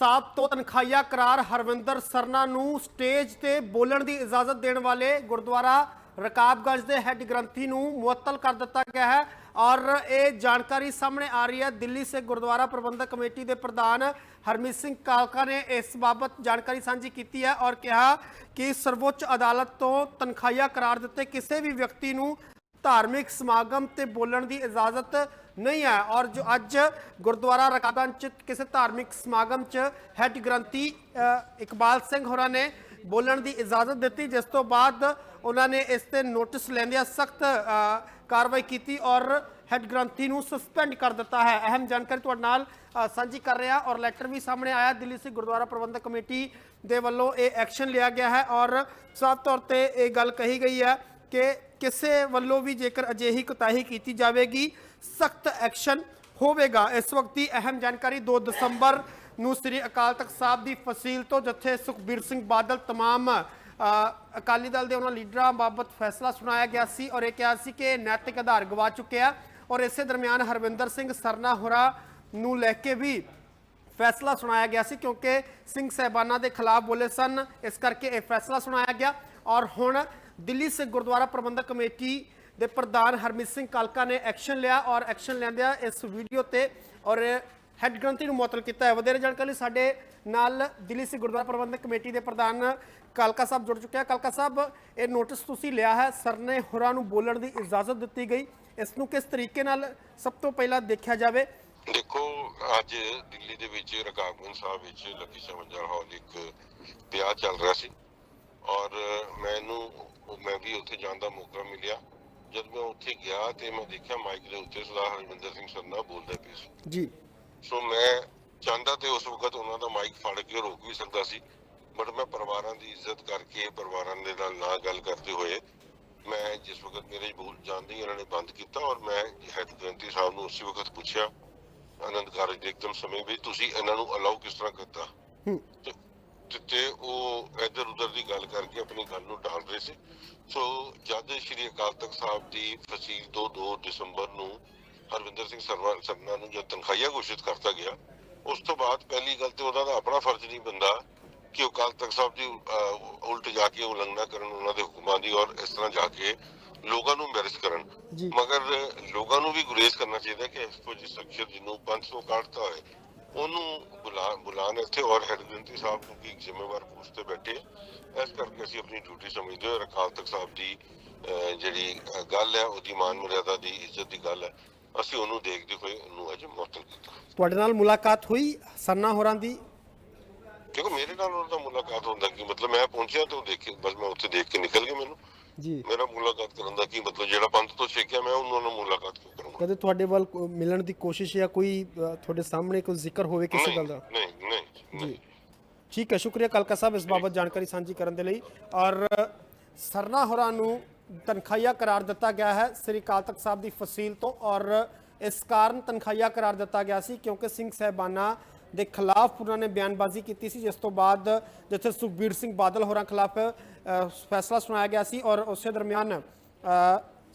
ਸਾਤ ਤੋਂ ਤਨਖਾਹੀਆ ਕਰਾਰ ਹਰਵਿੰਦਰ ਸਰਨਾ ਨੂੰ ਸਟੇਜ ਤੇ ਬੋਲਣ ਦੀ ਇਜਾਜ਼ਤ ਦੇਣ ਵਾਲੇ ਗੁਰਦੁਆਰਾ ਰਕਾਬਗੰਜ ਦੇ ਹੈੱਡ ਗ੍ਰੰਥੀ ਨੂੰ ਮੁਅੱਤਲ ਕਰ ਦਿੱਤਾ ਗਿਆ ਹੈ ਔਰ ਇਹ ਜਾਣਕਾਰੀ ਸਾਹਮਣੇ ਆ ਰਹੀ ਹੈ। ਦਿੱਲੀ ਸੇ ਗੁਰਦੁਆਰਾ ਪ੍ਰਬੰਧਕ ਕਮੇਟੀ ਦੇ ਪ੍ਰਧਾਨ ਹਰਮੀਤ ਸਿੰਘ ਕਾਲਕਾ ਨੇ ਇਸ ਬਾਬਤ ਜਾਣਕਾਰੀ ਸਾਂਝੀ ਕੀਤੀ ਹੈ ਔਰ ਕਿਹਾ ਕਿ ਸਰਵੋੱਚ ਅਦਾਲਤ ਤੋਂ ਤਨਖਾਹੀਆ ਕਰਾਰ ਦਿੱਤੇ ਕਿਸੇ ਵੀ ਵਿਅਕਤੀ ਨੂੰ ਧਾਰਮਿਕ ਸਮਾਗਮ ਤੇ ਬੋਲਣ ਦੀ ਇਜਾਜ਼ਤ ਨਹੀਂ ਹੈ। ਔਰ ਜੋ ਅੱਜ ਗੁਰਦੁਆਰਾ ਰਕਾਬਗੰਜ ਚ ਕਿਸੇ ਧਾਰਮਿਕ ਸਮਾਗਮ ਚ ਹੈੱਡ ਗ੍ਰੰਥੀ ਇਕਬਾਲ ਸਿੰਘ ਹੋਰਾਂ ਨੇ ਬੋਲਣ ਦੀ ਇਜਾਜ਼ਤ ਦਿੱਤੀ। ਜਿਸ ਤੋਂ ਬਾਅਦ ਉਹਨਾਂ ਨੇ ਇਸ ਤੇ ਨੋਟਿਸ ਲੈਂਦਿਆਂ ਸਖਤ ਕਾਰਵਾਈ ਕੀਤੀ ਔਰ ਹੈੱਡ ਗ੍ਰੰਥੀ ਨੂੰ ਸਸਪੈਂਡ ਕਰ ਦਿੱਤਾ ਹੈ। ਅਹਿਮ ਜਾਣਕਾਰੀ ਤੁਹਾਡੇ ਨਾਲ ਸਾਂਝੀ ਕਰ ਰਿਹਾ ਔਰ ਲੈਟਰ ਵੀ ਸਾਹਮਣੇ ਆਇਆ। ਦਿੱਲੀ ਸਿੱਖ ਗੁਰਦੁਆਰਾ ਪ੍ਰਬੰਧਕ ਕਮੇਟੀ ਦੇ ਵੱਲੋਂ ਇਹ ਐਕਸ਼ਨ ਲਿਆ ਗਿਆ ਹੈ ਔਰ ਸਾਫ਼ ਤੌਰ ਤੇ ਇਹ ਗੱਲ ਕਹੀ ਗਈ ਹੈ ਕਿ ਕਿਸੇ ਵੱਲੋਂ ਵੀ ਜੇਕਰ ਅਜਿਹੀ ਕੁਤਾਹੀ ਕੀਤੀ ਜਾਵੇਗੀ, ਸਖਤ ਐਕਸ਼ਨ ਹੋਵੇਗਾ। ਇਸ ਵਕਤ ਦੀ ਅਹਿਮ ਜਾਣਕਾਰੀ 2 ਦਸੰਬਰ ਨੂੰ ਸ੍ਰੀ ਅਕਾਲ ਤਖਤ ਸਾਹਿਬ ਦੀ ਫਸੀਲ ਤੋਂ, ਜਥੇ ਸੁਖਬੀਰ ਸਿੰਘ ਬਾਦਲ ਤਮਾਮ ਅਕਾਲੀ ਦਲ ਦੇ ਉਹਨਾਂ ਲੀਡਰਾਂ ਬਾਬਤ ਫੈਸਲਾ ਸੁਣਾਇਆ ਗਿਆ ਸੀ ਔਰ ਇਹ ਕਿਹਾ ਸੀ ਕਿ ਨੈਤਿਕ ਆਧਾਰ ਗਵਾ ਚੁੱਕਿਆ ਔਰ ਇਸੇ ਦਰਮਿਆਨ ਹਰਵਿੰਦਰ ਸਿੰਘ ਸਰਨਾ ਹੋਰਾਂ ਨੂੰ ਲੈ ਕੇ ਵੀ ਫੈਸਲਾ ਸੁਣਾਇਆ ਗਿਆ ਸੀ ਕਿਉਂਕਿ ਸਿੰਘ ਸਹਿਬਾਨਾਂ ਦੇ ਖਿਲਾਫ ਬੋਲੇ ਸਨ। ਇਸ ਕਰਕੇ ਇਹ ਫੈਸਲਾ ਸੁਣਾਇਆ ਗਿਆ ਔਰ ਹੁਣ ਦਿੱਲੀ ਸਿੱਖ ਗੁਰਦੁਆਰਾ ਪ੍ਰਬੰਧਕ ਕਮੇਟੀ ਦੇ ਪ੍ਰਧਾਨ ਹਰਮੀਤ ਸਿੰਘ ਕਾਲਕਾ ਨੇ ਐਕਸ਼ਨ ਲਿਆ ਔਰ ਐਕਸ਼ਨ ਲੈਂਦਿਆਂ ਇਸ ਵੀਡੀਓ ਤੇ ਔਰ ਹੈੱਡ ਗ੍ਰੰਥੀ ਨੂੰ ਮੁਅਤਲ ਕੀਤਾ ਹੈ। ਵਧੇਰੇ ਜਾਣਕਾਰੀ ਸਾਡੇ ਨਾਲ ਦਿੱਲੀ ਸਿੱਖ ਗੁਰਦੁਆਰਾ ਪ੍ਰਬੰਧਕ ਕਮੇਟੀ ਦੇ ਪ੍ਰਧਾਨ ਕਾਲਕਾ ਸਾਹਿਬ ਜੁੜ ਚੁੱਕੇ ਆ। ਕਾਲਕਾ ਸਾਹਿਬ, ਇਹ ਨੋਟਿਸ ਤੁਸੀਂ ਲਿਆ ਹੈ, ਸਰਨੇ ਹੋਰਾਂ ਨੂੰ ਬੋਲਣ ਦੀ ਇਜਾਜ਼ਤ ਦਿੱਤੀ ਗਈ। ਇਸ ਨੂੰ ਕਿਸ ਤਰੀਕੇ ਨਾਲ ਸਭ ਤੋਂ ਪਹਿਲਾਂ ਦੇਖਿਆ ਜਾਵੇ? ਦੇਖੋ ਅੱਜ ਦਿੱਲੀ ਦੇ ਵਿੱਚ ਰਕਾਬਗੰਜ ਸਾਹਿਬ ਵਿੱਚ ਲੱਕੀ ਸ਼ਵੰਜਾ ਹਾਲ ਇੱਕ ਵਿਆਹ ਚੱਲ ਰਿਹਾ ਸੀ। ਔਰ ਮੈਨੂੰ ਮੈਂ ਵੀ ਉੱਥੇ ਜਾਣ ਦਾ ਮੌਕਾ ਮਿਲਿਆ। ਜਦ ਮੈਂ ਉੱਥੇ ਗਿਆ ਤੇ ਮੈਂ ਦੇਖਿਆ ਮਾਈਕ ਦੇ ਉੱਤੇ ਸਰਦਾਰ ਹਰਵਿੰਦਰ ਸਿੰਘ ਸੰਨਾ ਬੋਲਦਾ ਪਿਆ ਸੀ। ਜੀ। ਸੋ ਮੈਂ ਚਾਹੁੰਦਾ ਤੇ ਉਸ ਵਕਤ ਉਹਨਾਂ ਦਾ ਮਾਈਕ ਫੜ ਕੇ ਰੋਕ ਵੀ ਸਕਦਾ ਸੀ। ਬਟ ਮੈਂ ਪਰਿਵਾਰਾਂ ਦੀ ਇੱਜ਼ਤ ਕਰਕੇ ਪਰਿਵਾਰਾਂ ਦੇ ਨਾਲ ਨਾ ਗੱਲ ਕਰਦੇ ਹੋਏ ਮੈਂ ਜਿਸ ਵਕਤ ਮੇਰੇ ਬੋਲ ਜਾਂਦੇ ਹੀ ਇਹਨਾਂ ਨੇ ਬੰਦ ਕੀਤਾ ਔਰ ਮੈਂ ਹੈਡ ਗ੍ਰੰਥੀ ਸਾਹਿਬ ਨੂੰ ਉਸੇ ਵਕਤ ਪੁੱਛਿਆ ਆਨੰਦ ਕਾਰਜ ਦੇ ਇੱਕਦਮ ਸਮੇਂ ਵੀ ਤੁਸੀਂ ਇਹਨਾਂ ਨੂੰ ਅਲਾਉ ਕਿਸ ਤਰ੍ਹਾਂ ਹੂੰ। ਤੇ ਤੇ- ਤੇ ਉਹ ਇੱਧਰ ਉੱਧਰ ਦੀ ਗੱਲ ਕਰਕੇ ਆਪਣੀ ਗੱਲ ਨੂੰ ਟਾਲ ਰਹੇ ਸੀ। ਸੋ ਜਦ ਸ਼੍ਰੀ ਅਕਾਲ ਤਖਤ ਸਾਹਿਬ ਦੀ ਫਸੀਲ ਤੋਂ 2 ਦਸੰਬਰ ਨੂੰ ਹਰਵਿੰਦਰ ਸਿੰਘ ਸਰਵਾ ਸਰਨਾ ਨੂੰ ਜਦ ਤਨਖਾਹੀਆ ਘੋਸ਼ਿਤ ਕਰਤਾ ਗਿਆ ਉਸ ਤੋਂ ਬਾਅਦ ਪਹਿਲੀ ਗੱਲ ਤੇ ਉਹਦਾ ਦਾ ਆਪਣਾ ਫਰਜ਼ ਨਹੀਂ ਬੰਦਾ ਕਿ ਉਹ ਅਕਾਲ ਤਖਤ ਸਾਹਿਬ ਦੀ ਅਹ, ਉਲਟ ਜਾ ਕੇ ਉਲੰਘਣਾ ਕਰਨ ਉਹਨਾਂ ਦੇ ਹੁਕਮਾਂ ਦੀ ਔਰ ਇਸ ਤਰ੍ਹਾਂ ਜਾ ਕੇ ਲੋਕਾਂ ਨੂੰ ਮੈਰਿਜ ਕਰਨ। ਜੀ। ਮਗਰ ਲੋਕਾਂ ਨੂੰ ਵੀ ਗੁਰੇਜ਼ ਕਰਨਾ ਚਾਹੀਦਾ ਕਿ ਇਸ ਤੋਂ ਜਿਸ ਸ਼ਖਸੀਅਤ ਜਿਹਨੂੰ 500 ਕੱਢਤਾ ਹੋਏ ਉਹਨੂੰ ਬੁਲਾ ਬੁਲਾਣ ਇੱਥੇ ਔਰ ਹੈਡ ਗ੍ਰੰਥੀ ਸਾਹਿਬ ਕਿਉਂਕਿ ਇੱਕ ਜ਼ਿੰਮੇਵਾਰ ਪੋਸਟ ਤੇ ਬੈਠੇ। ਇਸ ਕਰਕੇ ਅਸੀਂ ਆਪਣੀ ਡਿਊਟੀ ਸਮਝਦੇ ਹੋਏ ਅਕਾਲ ਤਖਤ ਸਾਹਿਬ ਦੀ ਜਿਹੜੀ ਗੱਲ ਹੈ ਉਹਦੀ ਮਾਨ ਮਰਿਆਦਾ ਦੀ ਇੱਜ਼ਤ ਦੀ ਗੱਲ ਹੈ ਅਸੀਂ ਉਹਨੂੰ ਦੇਖਦੇ ਹੋਏ ਉਹਨੂੰ ਅੱਜ ਮੁਅੱਤਲ ਕੀਤਾ। ਤੁਹਾਡੇ ਨਾਲ ਮੁਲਾਕਾਤ ਹੋਈ ਸਰਨਾ ਹੋਰਾਂ ਦੀ? ਕਿਉਂਕਿ ਮੇਰੇ ਨਾਲ ਉਹਨਾਂ ਦਾ ਮੁਲਾਕਾਤ ਹੁੰਦਾ ਕਿ ਮਤਲਬ? ਮੈਂ ਪਹੁੰਚਿਆ ਤੇ ਉਹ ਦੇਖੇ ਬਸ ਮੈਂ ਉੱਥੇ ਦੇਖ ਕੇ ਨਿਕਲ ਗਿਆ ਮੈਨੂੰ। ਜੀ। ਮੇਰਾ ਮੁਲਾਕਾਤ ਕਰਨ ਦਾ ਕੀ ਮਤਲਬ? ਜਿਹੜਾ ਪੰਥ ਤੋਂ ਛੇਕਿਆ ਮੈਂ ਉਹਨਾਂ ਨਾਲ ਮੁਲਾਕਾਤ ਕਿਉਂ ਕਰੂੰਗਾ? ਕਦੇ ਤੁਹਾਡੇ ਵੱਲ ਕੋ- ਮਿਲਣ ਦੀ ਕੋਸ਼ਿਸ਼ ਜਾਂ ਕੋਈ ਅ, ਤੁਹਾਡੇ ਸਾਹਮਣੇ ਕੋਈ ਜ਼ਿਕਰ ਹੋਵੇ ਕਿਸੇ ਗੱਲ ਦਾ? ਨਹੀਂ ਨਹੀਂ ਨਹੀਂ। ਜੀ ਠੀਕ ਹੈ ਸ਼ੁਕਰੀਆ ਕਲਕਾ ਸਾਹਿਬ ਇਸ ਬਾਬਤ ਜਾਣਕਾਰੀ ਸਾਂਝੀ ਕਰਨ ਦੇ ਲਈ। ਔਰ ਸਰਨਾ ਹੋਰਾਂ ਨੂੰ ਤਨਖਾਹੀਆ ਕਰਾਰ ਦਿੱਤਾ ਗਿਆ ਹੈ ਸ੍ਰੀ ਅਕਾਲ ਤਖਤ ਸਾਹਿਬ ਦੀ ਫਸੀਲ ਤੋਂ। ਔਰ ਇਸ ਕਾਰਨ ਤਨਖਾਹੀਆ ਕਰਾਰ ਦਿੱਤਾ ਗਿਆ ਸੀ ਕਿਉਂਕਿ ਸਿੰਘ ਸਹਿਬਾਨਾ ਦੇ ਖਿਲਾਫ ਉਹਨਾਂ ਨੇ ਬਿਆਨਬਾਜ਼ੀ ਕੀਤੀ ਸੀ, ਜਿਸ ਤੋਂ ਬਾਅਦ ਜਿੱਥੇ ਸੁਖਬੀਰ ਸਿੰਘ ਬਾਦਲ ਹੋਰਾਂ ਖਿਲਾਫ ਫੈਸਲਾ ਸੁਣਾਇਆ ਗਿਆ ਸੀ ਔਰ ਉਸੇ ਦਰਮਿਆਨ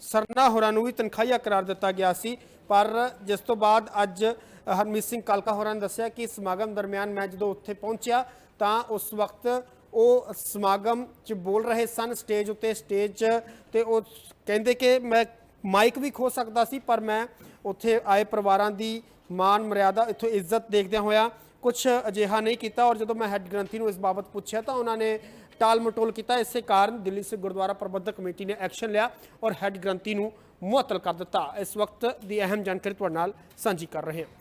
ਸਰਨਾ ਹੋਰਾਂ ਨੂੰ ਵੀ ਤਨਖਾਹੀਆ ਕਰਾਰ ਦਿੱਤਾ ਗਿਆ ਸੀ। ਪਰ ਜਿਸ ਤੋਂ ਬਾਅਦ ਅੱਜ ਹਰਮੀਤ ਸਿੰਘ ਕਾਲਕਾ ਹੋਰਾਂ ਨੇ ਦੱਸਿਆ ਕਿ ਸਮਾਗਮ ਦਰਮਿਆਨ ਮੈਂ ਜਦੋਂ ਉੱਥੇ ਪਹੁੰਚਿਆ ਤਾਂ ਉਸ ਵਕਤ ਉਹ ਸਮਾਗਮ 'ਚ ਬੋਲ ਰਹੇ ਸਨ ਸਟੇਜ ਉੱਤੇ, ਸਟੇਜ 'ਚ ਤੇ ਉਹ ਕਹਿੰਦੇ ਕਿ ਮੈਂ ਮਾਈਕ ਵੀ ਖੋ ਸਕਦਾ ਸੀ, ਪਰ ਮੈਂ ਉੱਥੇ ਆਏ ਪਰਿਵਾਰਾਂ ਦੀ ਮਾਨ ਮਰਿਆਦਾ ਇੱਥੋਂ ਇੱਜ਼ਤ ਦੇਖਦਿਆਂ ਹੋਇਆ ਕੁਝ ਅਜਿਹਾ ਨਹੀਂ ਕੀਤਾ ਔਰ ਜਦੋਂ ਮੈਂ ਹੈੱਡ ਗ੍ਰੰਥੀ ਨੂੰ ਇਸ ਬਾਬਤ ਪੁੱਛਿਆ ਤਾਂ ਉਹਨਾਂ ਨੇ ਟਾਲ ਮਟੋਲ ਕੀਤਾ। ਇਸੇ ਕਾਰਨ ਦਿੱਲੀ ਸਿੱਖ ਗੁਰਦੁਆਰਾ ਪ੍ਰਬੰਧਕ ਕਮੇਟੀ ਨੇ ਐਕਸ਼ਨ ਲਿਆ ਔਰ ਹੈੱਡ ਗ੍ਰੰਥੀ ਨੂੰ ਮੁਅੱਤਲ ਕਰ ਦਿੱਤਾ। ਇਸ ਵਕਤ ਦੀ ਅਹਿਮ ਜਾਣਕਾਰੀ ਤੁਹਾਡੇ ਨਾਲ ਸਾਂਝੀ ਕਰ ਰਹੇ ਹਾਂ।